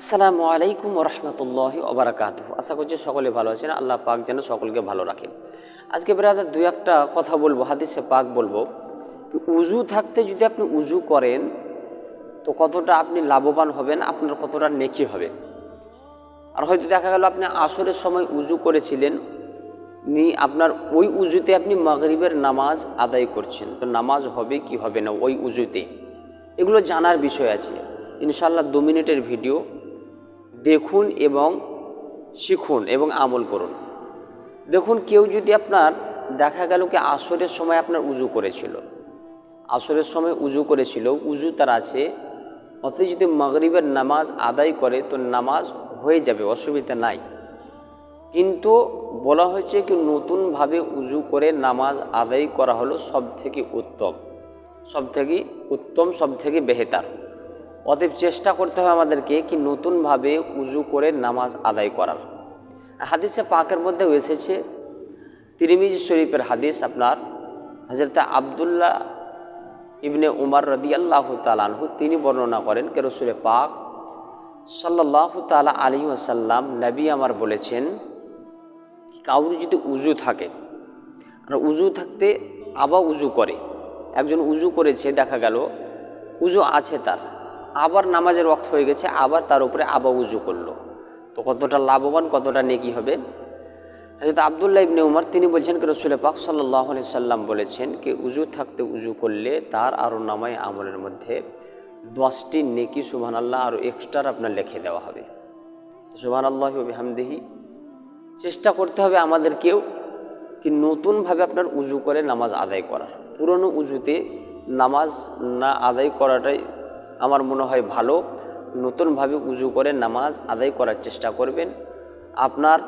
আসসালামু আলাইকুম রহমতুল্লাহ ওবরাকাত আশা করছি সকলে ভালো আছেন। আল্লাহ পাক যেন সকলকে ভালো রাখেন আজকে ব্রাদার দু একটা কথা বলব, হাদিসে পাক বলব উজু থাকতে যদি আপনি উজু করেন, তো কতটা আপনি লাভবান হবেন, আপনার কতটা নেকি হবে? আর হয়তো দেখা গেল আপনি আসরের সময় উজু করেছিলেন, নি আপনার ওই উজুতে আপনি মাগরিবের নামাজ আদায় করছেন। তো নামাজ হবে কি হবে না ওই উজুতে এগুলো জানার বিষয় আছে। ইনশাল্লাহ দু মিনিটের ভিডিও। দেখুন এবং শিখুন এবং আমল করুন। দেখুন, কেউ যদি আপনার দেখা গেল কি আসরের সময় আপনার উজু করেছিল। আসরের সময় উজু করেছিল, উজু তার আছে। অথচ যদি মাগরিবের নামাজ আদায় করে তো নামাজ হয়ে যাবে, অসুবিধা নাই। কিন্তু বলা হয়েছে কি নতুনভাবে উজু করে নামাজ আদায় করা হলো সব থেকে উত্তম। সব থেকে উত্তম সব থেকে বেহেতার। অতএব চেষ্টা করতে হবে আমাদেরকে কি নতুনভাবে উজু করে নামাজ আদায় করার। হাদিসে পাকের মধ্যেও এসেছে, তিরিমিজ শরীফের হাদিস আপনার হজরত আবদুল্লাহ ইবনে উমার রদি আল্লাহ তালানহু তিনি বর্ণনা করেন কে রসুলে পাক সাল্লাহ তালা আলী আসাল্লাম নবী আমার বলেছেন কাউর যদি উজু থাকে, আর উজু থাকতে আবার উজু করে। একজন উজু করেছে, দেখা গেল উজু আছে তার। আবার নামাজের ওয়াক্ত হয়ে গেছে, আবার তার উপরে আবা উজু করল। তো কতটা লাভবান, কতটা নেকি হবে? হজরত আবদুল্লাহ ইবনে উমর, তিনি বলছেন কি রসুল পাক সাল্লাহ সাল্লাম বলেছেন কি, উজু থাকতে উজু করলে তার আরও নামাই আমলের মধ্যে দশটি নেকি সুবহান আল্লাহ আরও এক্সট্রা আপনার লিখে দেওয়া হবে। সুবহান আল্লাহ হামদেহি চেষ্টা করতে হবে আমাদেরকেও কি নতুনভাবে আপনার উজু করে নামাজ আদায় করার। পুরনো উজুতে নামাজ না আদায় করাটাই আমার মনে হয় ভালো। নতুনভাবে উজু করে নামাজ আদায় করার চেষ্টা করবেন। আপনার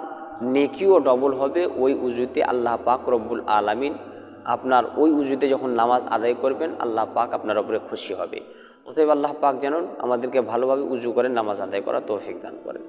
নেকিও ডবল হবে ওই উজুতে আল্লাহ পাক রব্বুল আলামিন। আপনার ওই উজুতে যখন নামাজ আদায় করবেন, আল্লাহ পাক আপনার ওপরে খুশি হবে। অতএব আল্লাহ পাক যেন আমাদেরকে ভালোভাবে উজু করে নামাজ আদায় করা তৌফিক দান করেন।